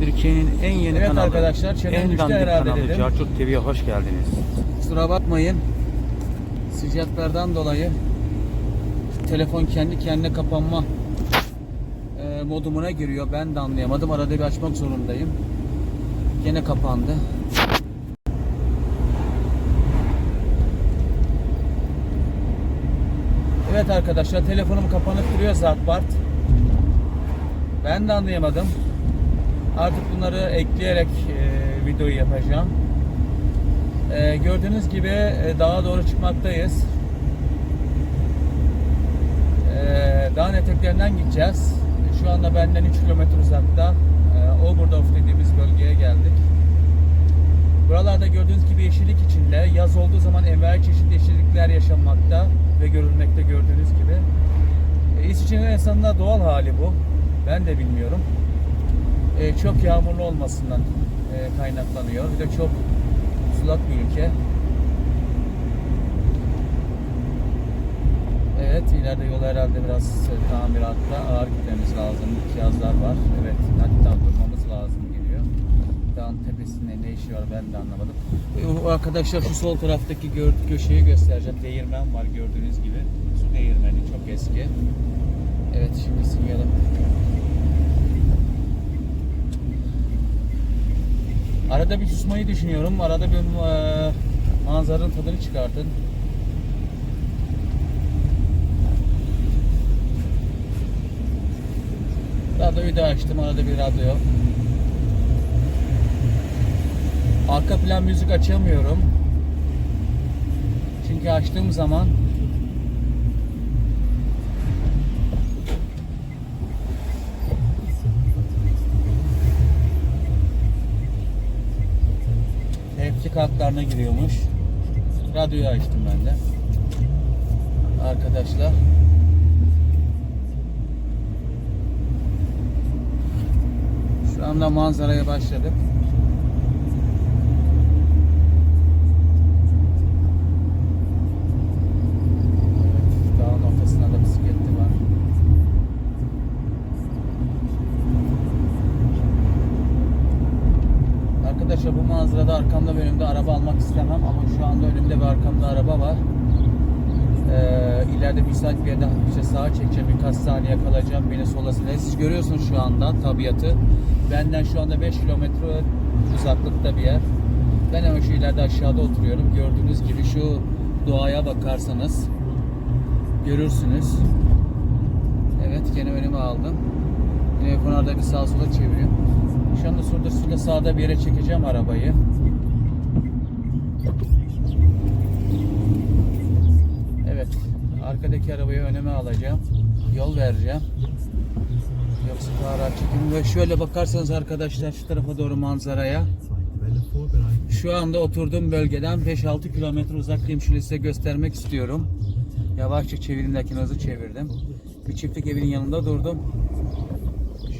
Türkiye'nin en yeni Evet kanalı. arkadaşlar, en dandik kanalı. Carçurt TV'ye hoş geldiniz. Kusura bakmayın. Sıcaklardan dolayı telefon kendi kendine kapanma e, modumuna giriyor. Ben de anlayamadım. Arada bir açmak zorundayım. Gene kapandı. Evet arkadaşlar telefonum kapanıp duruyor Zartbart. Ben de anlayamadım. Artık bunları ekleyerek e, videoyu yapacağım. Ee, gördüğünüz gibi e, dağa doğru çıkmaktayız. Ee, dağın eteklerinden gideceğiz. Şu anda benden 3 kilometre uzakta e, Oberdorf dediğimiz bölgeye geldik. Buralarda gördüğünüz gibi yeşillik içinde yaz olduğu zaman envai çeşitli yeşillikler yaşanmakta ve görülmekte gördüğünüz gibi. E, İsviçre'nin esasında doğal hali bu. Ben de bilmiyorum. E, çok yağmurlu olmasından e, kaynaklanıyor. Bir de çok sulak bir ülke. Evet, ileride yol herhalde biraz e, tamiratta ağır gitmemiz lazım. Yazlar var. Evet, hatta durmamız lazım geliyor. Dağın tepesinde ne işi var ben de anlamadım. E, arkadaşlar şu sol taraftaki köşeyi göstereceğim. Değirmen var gördüğünüz gibi. Su değirmeni çok eski. Evet, şimdi sinyalim. Arada bir susmayı düşünüyorum. Arada bir e, manzaranın tadını çıkartın. Radyoyu da açtım. Arada bir radyo. Arka plan müzik açamıyorum. Çünkü açtığım zaman kartlarına giriyormuş. Radyoyu açtım ben de. Arkadaşlar. Şu anda manzaraya başladık. Evet, dağın ortasında da bisikletli var. Arkadaşlar bu manzarada arkamda ve önümde araba almak istemem ama şu anda önümde ve arkamda araba var. Ee, ileride müsait bir yerde işte sağa çekeceğim birkaç saniye kalacağım beni sola size. Siz görüyorsunuz şu anda tabiatı. Benden şu anda 5 kilometre uzaklıkta bir yer. Ben hemen şu ileride aşağıda oturuyorum. Gördüğünüz gibi şu doğaya bakarsanız görürsünüz. Evet gene önüme aldım. Telefonu arada bir sağa sola çeviriyorum. Şu anda şurada, şurada sağda bir yere çekeceğim arabayı. Evet. Arkadaki arabayı önüme alacağım. Yol vereceğim. Yoksa daha rahat çekim. Ve şöyle bakarsanız arkadaşlar şu tarafa doğru manzaraya. Şu anda oturduğum bölgeden 5-6 kilometre uzaktayım. Şöyle size göstermek istiyorum. Yavaşça çevireyim lakin hızlı çevirdim. Bir çiftlik evinin yanında durdum.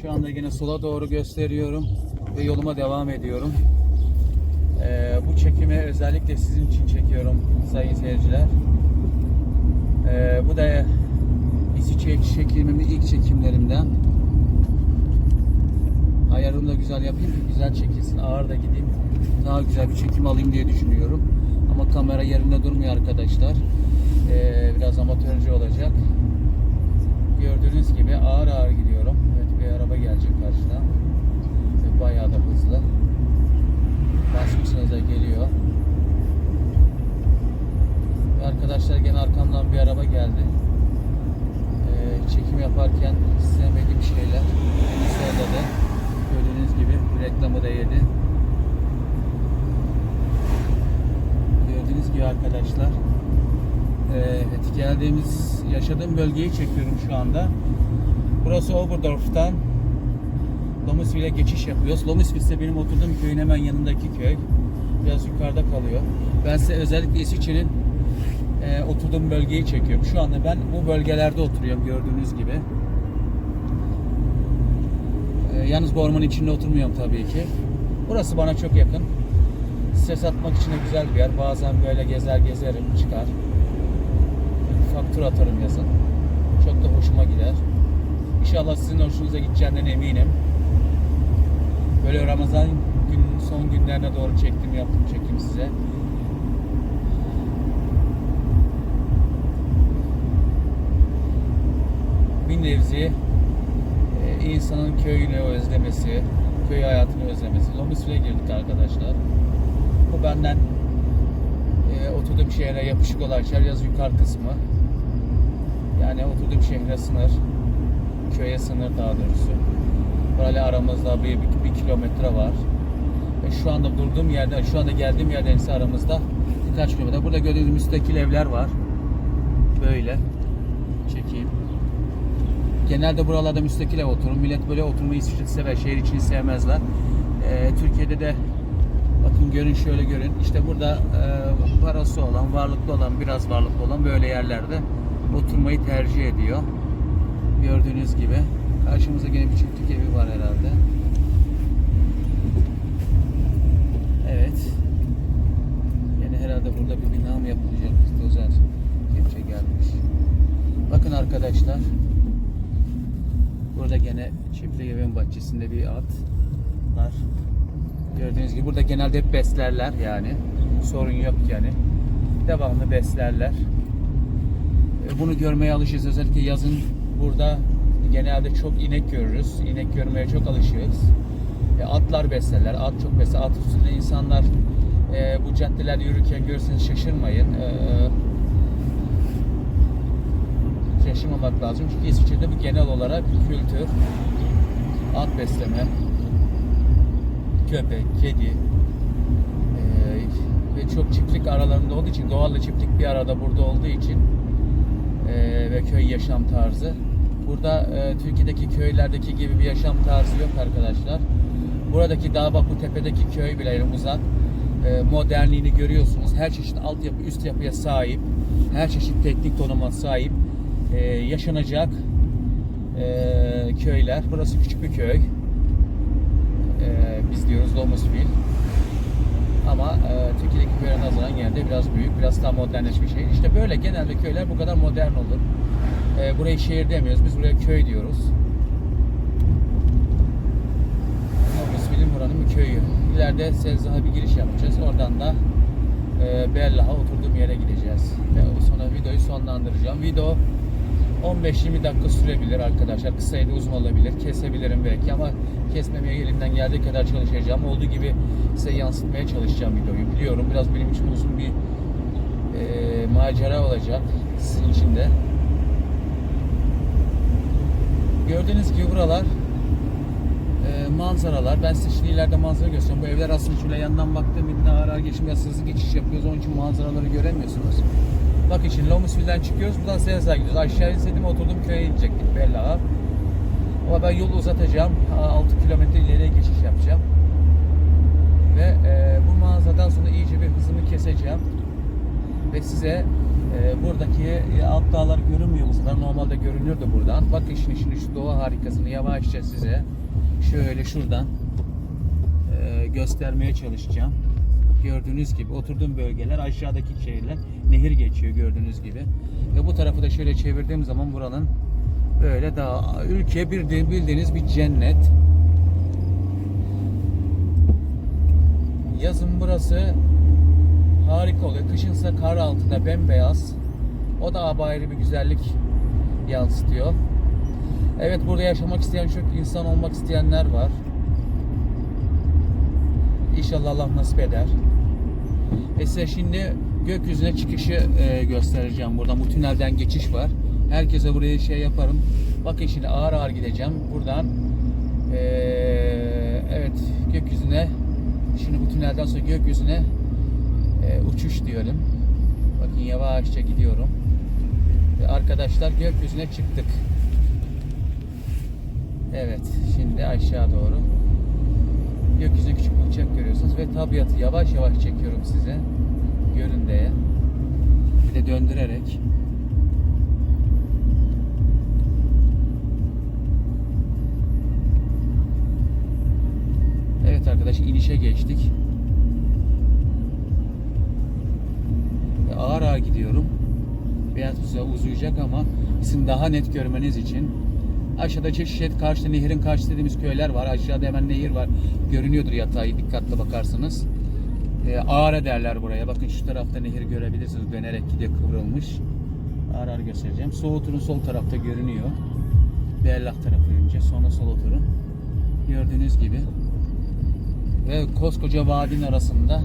Şu anda yine sola doğru gösteriyorum ve yoluma devam ediyorum. Ee, bu çekimi özellikle sizin için çekiyorum sayın seyirciler. Ee, bu da İsviçre çekimimin ilk çekimlerimden. Ayarımı da güzel yapayım ki güzel çekilsin. Ağır da gideyim. Daha güzel bir çekim alayım diye düşünüyorum. Ama kamera yerinde durmuyor arkadaşlar. Ee, biraz amatörce olacak. Gördüğünüz gibi ağır ağır gidiyorum. Araba gelecek karşıdan. Ve bayağı da hızlı. Basmışsınız da geliyor. Ve arkadaşlar gene arkamdan bir araba geldi. Ee, çekim yaparken sevmediğim şeyler beni söyledi. Gördüğünüz gibi reklamı da yedi. Gördüğünüz gibi arkadaşlar. Ee, geldiğimiz yaşadığım bölgeyi çekiyorum şu anda. Burası Oberdorf'tan Lomisville'e geçiş yapıyoruz. Lomisville ise benim oturduğum köyün hemen yanındaki köy. Biraz yukarıda kalıyor. Ben size özellikle İsviçre'nin e, oturduğum bölgeyi çekiyorum. Şu anda ben bu bölgelerde oturuyorum gördüğünüz gibi. E, yalnız bu ormanın içinde oturmuyorum tabii ki. Burası bana çok yakın. Ses atmak için de güzel bir yer. Bazen böyle gezer gezerim çıkar. Ufak tur atarım yazın. Çok da hoşuma gider. İnşallah sizin hoşunuza gideceğinden eminim. Böyle Ramazan gün son günlerine doğru çektim yaptım çekim size. Bir nevzi e, insanın köyünü özlemesi, köy hayatını özlemesi. Lomisville'e girdik arkadaşlar. Bu benden e, oturduğum şehre yapışık olan yaz yukarı kısmı. Yani oturduğum şehre sınır, köye sınır daha doğrusu. Böyle aramızda bir, bir, bir kilometre var. Ve şu anda durduğum yerden, şu anda geldiğim yerden ise aramızda birkaç kilometre. Burada gördüğünüz müstakil evler var. Böyle. Çekeyim. Genelde buralarda müstakil ev oturur. Millet böyle oturmayı sever. Şehir içini sevmezler. Ee, Türkiye'de de bakın görün şöyle görün. İşte burada e, parası olan, varlıklı olan, biraz varlıklı olan böyle yerlerde oturmayı tercih ediyor. Gördüğünüz gibi. Karşımızda gene bir çiftlik evi var herhalde. Evet. Yine herhalde burada bir bina mı yapılacak? Dozer kepçe gelmiş. Bakın arkadaşlar. Burada gene çiftlik evin bahçesinde bir at var. Gördüğünüz gibi burada genelde hep beslerler yani. Sorun yok yani. Devamlı beslerler. E, Bunu görmeye alışırız. Özellikle yazın burada genelde çok inek görürüz. İnek görmeye çok alışığız. E, atlar beslerler. At çok besler. At üstünde insanlar e, bu caddelerde yürürken görürseniz şaşırmayın. E, şaşırmamak lazım. Çünkü İsviçre'de bir genel olarak kültür. At besleme, köpek, kedi e, ve çok çiftlik aralarında olduğu için doğal çiftlik bir arada burada olduğu için e, ve köy yaşam tarzı. Burada e, Türkiye'deki köylerdeki gibi bir yaşam tarzı yok arkadaşlar. Buradaki Dağbaku Tepe'deki köy bile yani uzak. E, modernliğini görüyorsunuz. Her çeşit altyapı, üst yapıya sahip. Her çeşit teknik donanıma sahip. E, yaşanacak e, köyler. Burası küçük bir köy. E, biz diyoruz Lomusville. Ama e, Türkiye'deki köylere nazaran genelde biraz büyük, biraz daha modernleşmiş şehir. İşte böyle genelde köyler bu kadar modern olur. E, burayı şehir demiyoruz, biz buraya köy diyoruz. Lomusville'in buranın bir köyü. İleride Selzah'a bir giriş yapacağız. Oradan da e, Bellah'a oturduğum yere gideceğiz. Ve sonra videoyu sonlandıracağım. Video 15-20 dakika sürebilir arkadaşlar. Kısa ya uzun olabilir. Kesebilirim belki ama kesmemeye elimden geldiği kadar çalışacağım. Olduğu gibi size yansıtmaya çalışacağım videoyu. Biliyorum biraz benim için uzun bir e, macera olacak sizin için de. Gördüğünüz gibi buralar e, manzaralar. Ben size şimdi ileride manzara göstereyim. Bu evler aslında şöyle yandan baktığım illa ara geçim biraz hızlı geçiş yapıyoruz. Onun için manzaraları göremiyorsunuz. Bakın şimdi Lomusville'den çıkıyoruz. Buradan Seyaz'a gidiyoruz. Aşağı inseydim oturduğum köye inecektik Bellaha. Ama ben yolu uzatacağım. 6 kilometre ileriye geçiş yapacağım. Ve e, bu mağazadan sonra iyice bir hızımı keseceğim. Ve size e, buradaki e, alt dağlar görünmüyor bu kadar. Normalde görünürdü buradan. Bakın şimdi, şimdi şu doğa harikasını yavaşça size şöyle şuradan e, göstermeye çalışacağım. Gördüğünüz gibi oturduğum bölgeler aşağıdaki şehirler nehir geçiyor gördüğünüz gibi. Ve bu tarafı da şöyle çevirdiğim zaman buranın böyle daha ülke bir bildiğiniz bir cennet. Yazın burası harika oluyor. Kışınsa kar altında bembeyaz. O da apayrı bir güzellik yansıtıyor. Evet burada yaşamak isteyen çok insan olmak isteyenler var. İnşallah Allah nasip eder. Ve size şimdi gökyüzüne çıkışı e, göstereceğim buradan. Bu tünelden geçiş var. Herkese buraya şey yaparım. Bakın şimdi ağır ağır gideceğim. Buradan e, evet gökyüzüne şimdi bu tünelden sonra gökyüzüne e, uçuş diyelim. Bakın yavaşça gidiyorum. Ve arkadaşlar gökyüzüne çıktık. Evet şimdi aşağı doğru. Gökyüzüne küçük uçak görüyorsunuz ve tabiatı yavaş yavaş çekiyorum size. Görün diye. Bir de döndürerek. Evet arkadaş inişe geçtik. Ağır ağır gidiyorum. Biraz uza- uzayacak ama sizin daha net görmeniz için Aşağıda çeşit karşıda nehrin karşı dediğimiz köyler var. Aşağıda hemen nehir var. Görünüyordur yatağı dikkatli bakarsanız. E, Ağrı derler buraya. Bakın şu tarafta nehir görebilirsiniz. Dönerek gidiyor kıvrılmış. Ağır ağır göstereceğim. Sol oturun sol tarafta görünüyor. Bellak tarafı önce sonra sol oturun. Gördüğünüz gibi. Ve koskoca vadinin arasında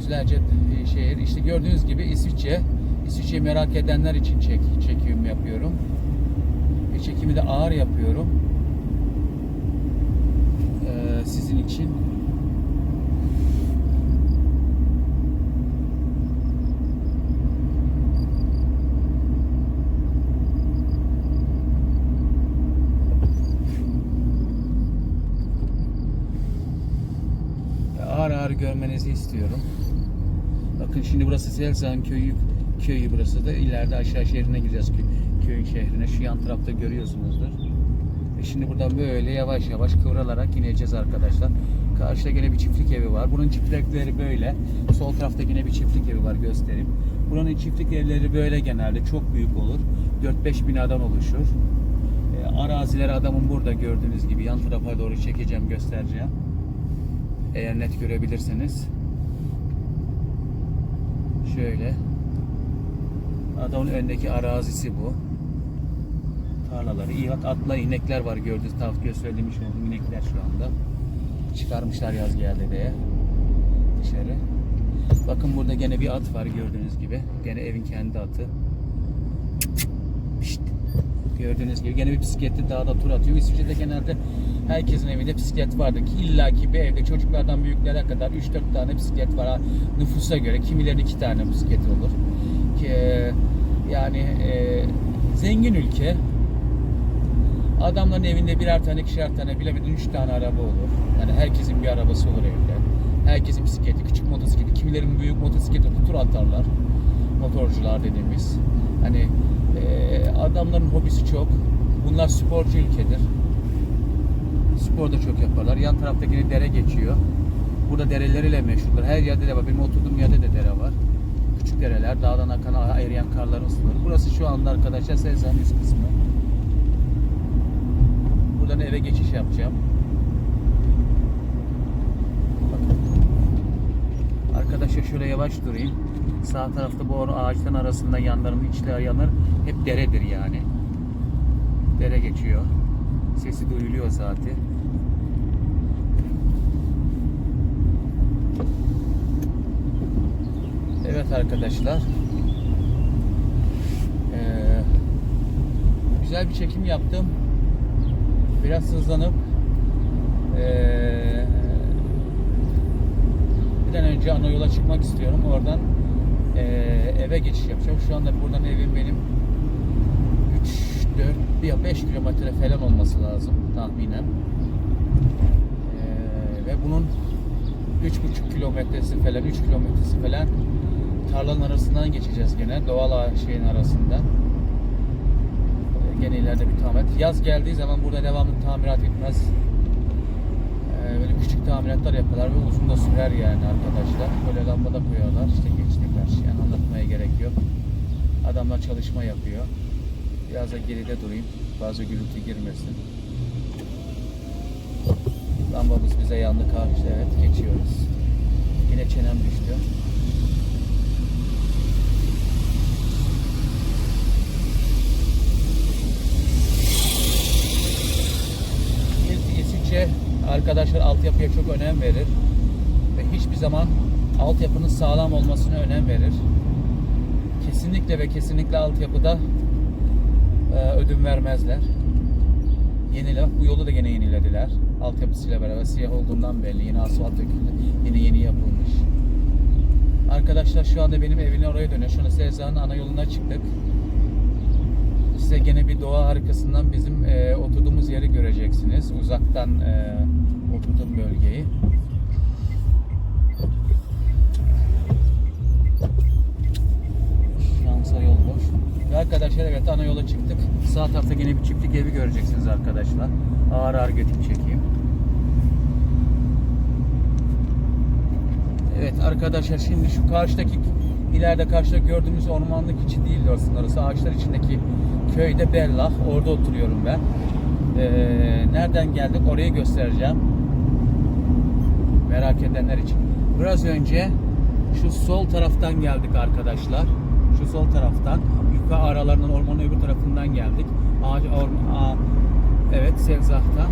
yüzlerce e, şehir. İşte gördüğünüz gibi İsviçre. İsviçre'yi merak edenler için çek, çekim yapıyorum. E, çekimi de ağır yapıyorum. Ee, sizin için. ağır ağır görmenizi istiyorum. Bakın şimdi burası Selzan köyü köyü burası da ileride aşağı şehrine gideceğiz kö- köyün şehrine şu yan tarafta görüyorsunuzdur. E şimdi buradan böyle yavaş yavaş kıvrılarak ineceğiz arkadaşlar. Karşıda yine bir çiftlik evi var. Bunun çiftlikleri böyle. Sol tarafta yine bir çiftlik evi var göstereyim. Buranın çiftlik evleri böyle genelde çok büyük olur. 4-5 binadan oluşur. E, arazileri adamın burada gördüğünüz gibi yan tarafa doğru çekeceğim göstereceğim. Eğer net görebilirseniz. Şöyle. Adamın önündeki arazisi bu. Tarlaları. İyi bak atla inekler var gördüğünüz tavsiye söylemiş olduğum inekler şu anda. Çıkarmışlar yaz geldi diye. Dışarı. Bakın burada gene bir at var gördüğünüz gibi. Gene evin kendi atı. Pişt. Gördüğünüz gibi gene bir bisikletli dağda tur atıyor. İsviçre'de genelde herkesin evinde bisiklet vardır ki illaki bir evde çocuklardan büyüklere kadar 3-4 tane bisiklet var nüfusa göre. Kimilerin 2 tane bisiklet olur. Ki, yani e, zengin ülke. Adamların evinde birer tane, ikişer tane, bilemedin 3 tane araba olur. Yani herkesin bir arabası olur evde. Herkesin bisikleti, küçük motosikleti, kimilerin büyük motosikleti tur atarlar. Motorcular dediğimiz. Hani e, adamların hobisi çok. Bunlar sporcu ülkedir. Spor da çok yaparlar. Yan tarafta yine dere geçiyor. Burada dereleriyle meşhurdur. Her yerde de var. Benim oturduğum yerde de dere var. Küçük dereler, dağdan akan eriyen karların suları. Burası şu anda arkadaşlar Sezan'ın üst kısmı. Buradan eve geçiş yapacağım. Arkadaşlar şöyle yavaş durayım. Sağ tarafta bu ağaçların arasında yanlarının içleri yanlar hep deredir yani. Dere geçiyor. Sesi duyuluyor zaten. Evet arkadaşlar. Ee, güzel bir çekim yaptım. Biraz hızlanıp ee, bir an önce ana yola çıkmak istiyorum. Oradan ee, eve geçiş yapacağım. Şu anda buradan evim benim 3, 4, ya 5 kilometre falan olması lazım tahminen. Ee, ve bunun 3,5 kilometresi falan, 3 kilometresi falan tarlanın arasından geçeceğiz gene. Doğal şeyin arasında. Ee, gene ileride bir tamirat. Yaz geldiği zaman burada devamlı tamirat etmez. Ee, böyle küçük tamiratlar yaparlar ve uzun da sürer yani arkadaşlar. Böyle lamba da koyuyorlar. İşte geçti karşıya. Anlatmaya gerek yok. Adamlar çalışma yapıyor. Biraz da geride durayım. Fazla gürültü girmesin. Lambamız bize yandı karşıda. Evet geçiyoruz. Yine çenem düştü. İsviçre arkadaşlar altyapıya çok önem verir. Ve hiçbir zaman altyapının sağlam olmasına önem verir. Kesinlikle ve kesinlikle altyapıda e, ödün vermezler. Yenile, bu yolu da yine yenilediler. Altyapısıyla beraber siyah olduğundan belli. Yeni asfalt döküldü. Yine yeni yapılmış. Arkadaşlar şu anda benim evine oraya dönüyor. Şu anda Sezan'ın ana yoluna çıktık. Size gene bir doğa harikasından bizim e, oturduğumuz yeri göreceksiniz. Uzaktan e, oturduğum bölgeyi. Arkadaşlar evet ana yola çıktık. Sağ tarafta yine bir çiftlik evi göreceksiniz arkadaşlar. Ağır ağır götürüp çekeyim. Evet arkadaşlar şimdi şu karşıdaki İleride karşıda gördüğümüz ormanlık içi değil aslında orası. Ağaçlar içindeki köyde Bellah. Orada oturuyorum ben. Ee, nereden geldik orayı göstereceğim. Merak edenler için. Biraz önce şu sol taraftan geldik arkadaşlar. Şu sol taraftan. Yukarı aralarından ormanın öbür tarafından geldik. Ağaç, orman, evet Sevzah'tan.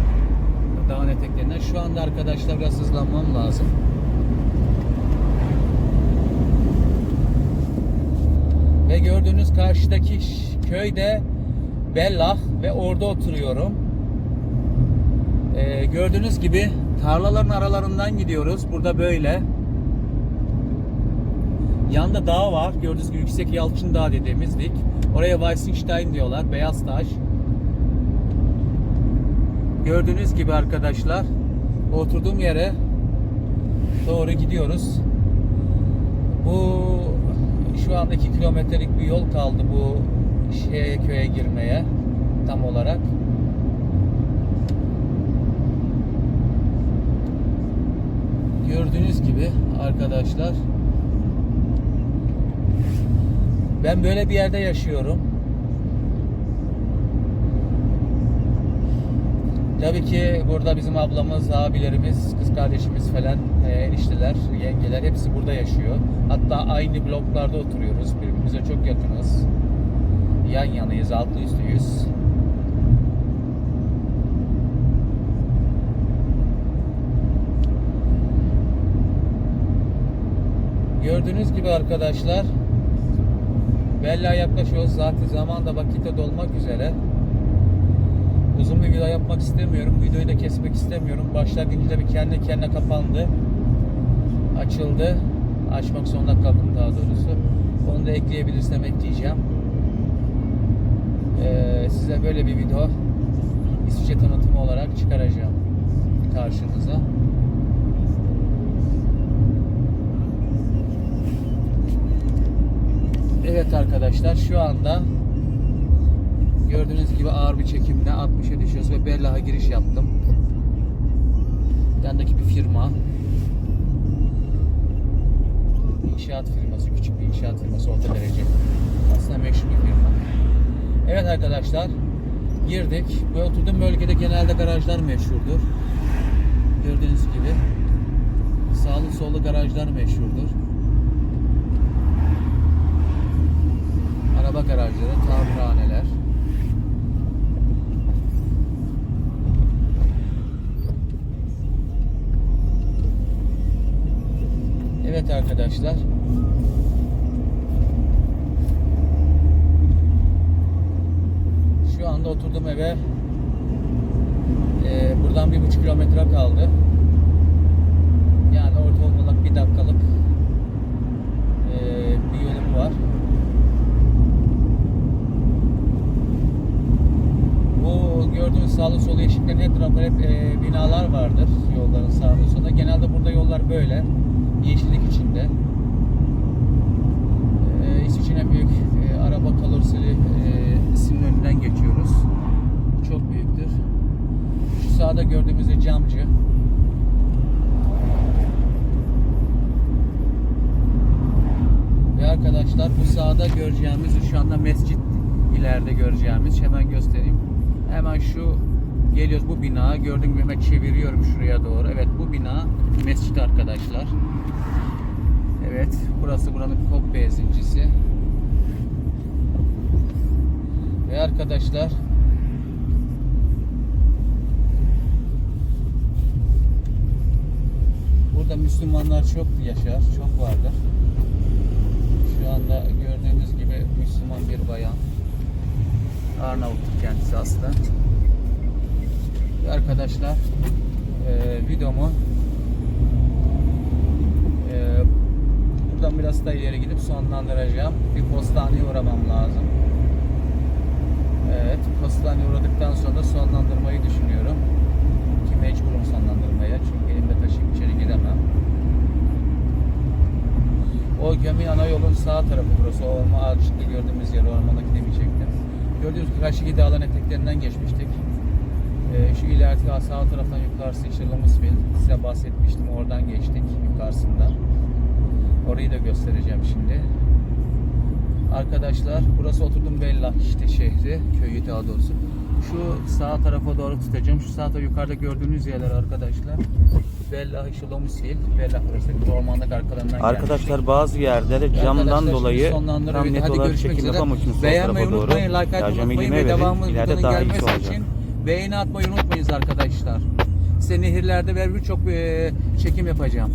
Dağın eteklerinden. Şu anda arkadaşlar biraz hızlanmam lazım. Ve gördüğünüz karşıdaki köyde Bellah ve orada oturuyorum. Ee, gördüğünüz gibi tarlaların aralarından gidiyoruz. Burada böyle. Yanda dağ var. Gördüğünüz gibi Yüksek Yalçın Dağı dediğimiz dik. Oraya Weissenstein diyorlar. Beyaz taş. Gördüğünüz gibi arkadaşlar oturduğum yere doğru gidiyoruz. Bu şu anda 2 kilometrelik bir yol kaldı bu şeye köye girmeye tam olarak. Gördüğünüz gibi arkadaşlar ben böyle bir yerde yaşıyorum. Tabii ki burada bizim ablamız, abilerimiz, kız kardeşimiz falan, e, enişteler, yengeler hepsi burada yaşıyor. Hatta aynı bloklarda oturuyoruz. Birbirimize çok yakınız. Yan yanayız, altlı üstlüyüz. Gördüğünüz gibi arkadaşlar Bella yaklaşıyoruz. Zaten zaman da vakitte dolmak üzere. Uzun bir video yapmak istemiyorum. Videoyu da kesmek istemiyorum. Başlangıçta bir kendi kendine kapandı. Açıldı. Açmak zorunda kaldım daha doğrusu. Onu da ekleyebilirsem ekleyeceğim. Ee, size böyle bir video İsviçre tanıtımı olarak çıkaracağım karşınıza. Evet arkadaşlar şu anda gördüğünüz gibi ağır bir çekimle 60'a düşüyoruz ve Bellah'a giriş yaptım. Yandaki bir firma. İnşaat firması, küçük bir inşaat firması orta derece. Aslında meşhur bir firma. Evet arkadaşlar girdik. Bu oturduğum bölgede genelde garajlar meşhurdur. Gördüğünüz gibi sağlı sollu garajlar meşhurdur. Araba garajları, tamirhaneler. Evet arkadaşlar. Şu anda oturduğum eve e, buradan bir buçuk kilometre kaldı. Yani orta olarak bir dakikalık e, bir yolum var. Bu gördüğünüz sağlı solu yeşillerin etrafında hep e, binalar vardır yolların sağında solunda. Genelde burada yollar böyle. Yeşillik içinde. E, İsviçre'nin en büyük e, araba kalorisili e, ismin önünden geçiyoruz. Çok büyüktür. Şu sağda gördüğümüz camcı. Ve arkadaşlar bu sağda göreceğimiz şu anda mescit ileride göreceğimiz hemen göstereyim. Hemen şu geliyoruz bu bina gördüğüm gibi hemen çeviriyorum şuraya doğru. Evet bu bina mescit arkadaşlar. Evet burası buranın kop benzincisi. Ve arkadaşlar Burada Müslümanlar çok yaşar, çok vardır. Şu anda gördüğünüz gibi Müslüman bir bayan. Arnavutluk kendisi aslında. Arkadaşlar e, videomu e, buradan biraz da ileri gidip sonlandıracağım. Bir postaneye uğramam lazım. Evet, postaneye uğradıktan sonra sonlandırmayı düşünüyorum. Ki mecburum sonlandırmaya çünkü elimde taşıyıp içeri giremem. O gemi ana yolun sağ tarafı burası. O orman ağaçlı gördüğümüz yer ormandaki. Gördüğünüz gibi karşı dağların eteklerinden geçmiştik. Ee, şu ileride sağ taraftan yukarısı işte Lomusville. Size bahsetmiştim. Oradan geçtik yukarısından. Orayı da göstereceğim şimdi. Arkadaşlar burası oturdum Bella işte şehri, köyü daha doğrusu. Şu sağ tarafa doğru tutacağım. Şu sağ tarafa yukarıda gördüğünüz yerler arkadaşlar. Bella işte Lomusil. Bella burası ormanlık arkalarından Arkadaşlar gelmiştik. bazı Arkadaşlar camdan dolayı tam net olarak çekim sol Beğenmeyi tarafa doğru. unutmayın, like atmayı unutmayın ve devamlı İleride daha gelmesi olacak. için beğeni atmayı unutmayınız arkadaşlar. Size nehirlerde ve birçok e, çekim yapacağım.